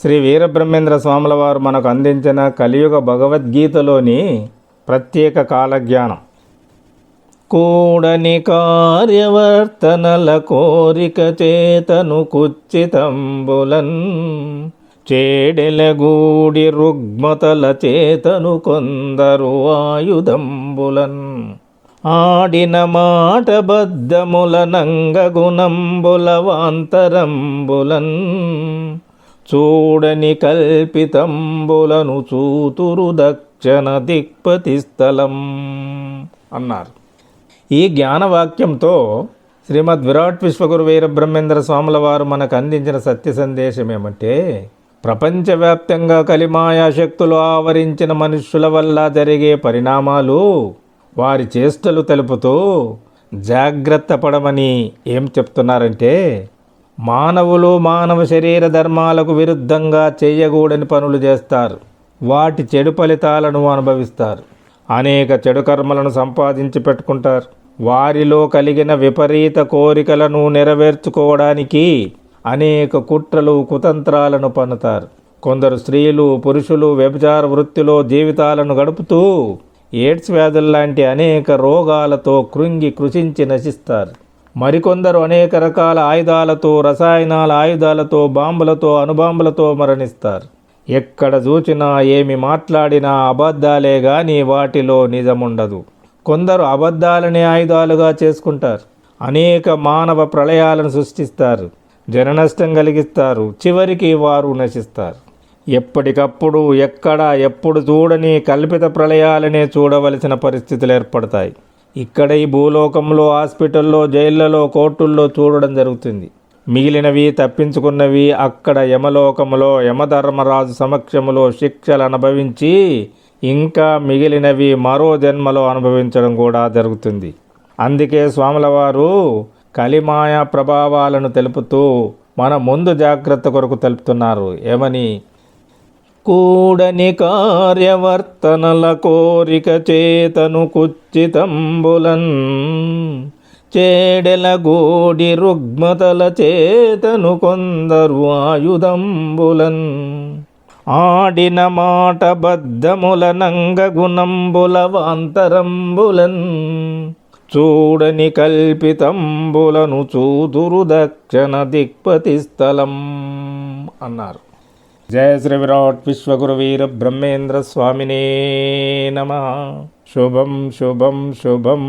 శ్రీ వీరబ్రహ్మేంద్ర స్వాముల వారు మనకు అందించిన కలియుగ భగవద్గీతలోని ప్రత్యేక కాలజ్ఞానం. కూడని కార్యవర్తనల కోరిక చేతను కుచ్చితంబులన్ చేడెలగూడి రుగ్మతల చేతను కొందరు ఆయుధంబులన్ ఆడిన మాట బద్ధముల నంగగుణంబుల వాంతరంబులన్ చూడని కల్పితంబులను చూతురు దక్షిణ దిక్పతి స్థలం అన్నారు. ఈ జ్ఞానవాక్యంతో శ్రీమద్ విరాట్ విశ్వగురు వీర బ్రహ్మేంద్ర స్వాముల వారు మనకు అందించిన సత్య సందేశం ఏమంటే ప్రపంచవ్యాప్తంగా కలిమాయా శక్తులు ఆవరించిన మనుష్యుల వల్ల జరిగే పరిణామాలు వారి చేష్టలు తెలుపుతూ జాగ్రత్త పడమని ఏం చెప్తున్నారంటే మానవులు మానవ శరీర ధర్మాలకు విరుద్ధంగా చేయకూడని పనులు చేస్తారు. వాటి చెడు ఫలితాలను అనుభవిస్తారు. అనేక చెడు కర్మలను సంపాదించి పెట్టుకుంటారు. వారిలో కలిగిన విపరీత కోరికలను నెరవేర్చుకోవడానికి అనేక కుట్రలు కుతంత్రాలను పన్నుతారు. కొందరు స్త్రీలు పురుషులు వ్యభిచార వృత్తిలో జీవితాలను గడుపుతూ ఎయిడ్స్ వ్యాధుల్లాంటి అనేక రోగాలతో కృంగి కృషించి నశిస్తారు. మరికొందరు అనేక రకాల ఆయుధాలతో రసాయనాల ఆయుధాలతో బాంబులతో అణుబాంబులతో మరణిస్తారు. ఎక్కడ చూచినా ఏమి మాట్లాడినా అబద్ధాలే గాని వాటిలో నిజముండదు. కొందరు అబద్ధాలనే ఆయుధాలుగా చేసుకుంటారు. అనేక మానవ ప్రళయాలను సృష్టిస్తారు. జననష్టం కలిగిస్తారు. చివరికి వారు నశిస్తారు. ఎప్పటికప్పుడు ఎక్కడ ఎప్పుడు చూడని కల్పిత ప్రళయాలనే చూడవలసిన పరిస్థితులు ఏర్పడతాయి. ఇక్కడ ఈ భూలోకంలో హాస్పిటల్లో జైళ్ళలో కోర్టుల్లో చూడడం జరుగుతుంది. మిగిలినవి తప్పించుకున్నవి అక్కడ యమలోకములో యమధర్మరాజు సమక్షములో శిక్షలు అనుభవించి ఇంకా మిగిలినవి మరో జన్మలో అనుభవించడం కూడా జరుగుతుంది. అందుకే స్వాముల వారు కలిమాయ ప్రభావాలను తెలుపుతూ మన ముందు జాగ్రత్త కొరకు తెలుపుతున్నారు. ఏమని? కూడని కార్యవర్తనల కోరిక చేతను కుచ్చితంబులన్. చేడెల గోడి రుగ్మతల చేతను కొందరు ఆయుధంబులన్. ఆడిన మాట బద్ధముల నంగగుణంబుల వాంతరంబులన్. చూడని కల్పితంబులను చూదురు దక్షణ దిక్పతి స్థలం అన్నారు. జయ శ్రీ విరాట్ విశ్వగురు వీర బ్రహ్మేంద్ర స్వామినే నమ. శుభం శుభం శుభం.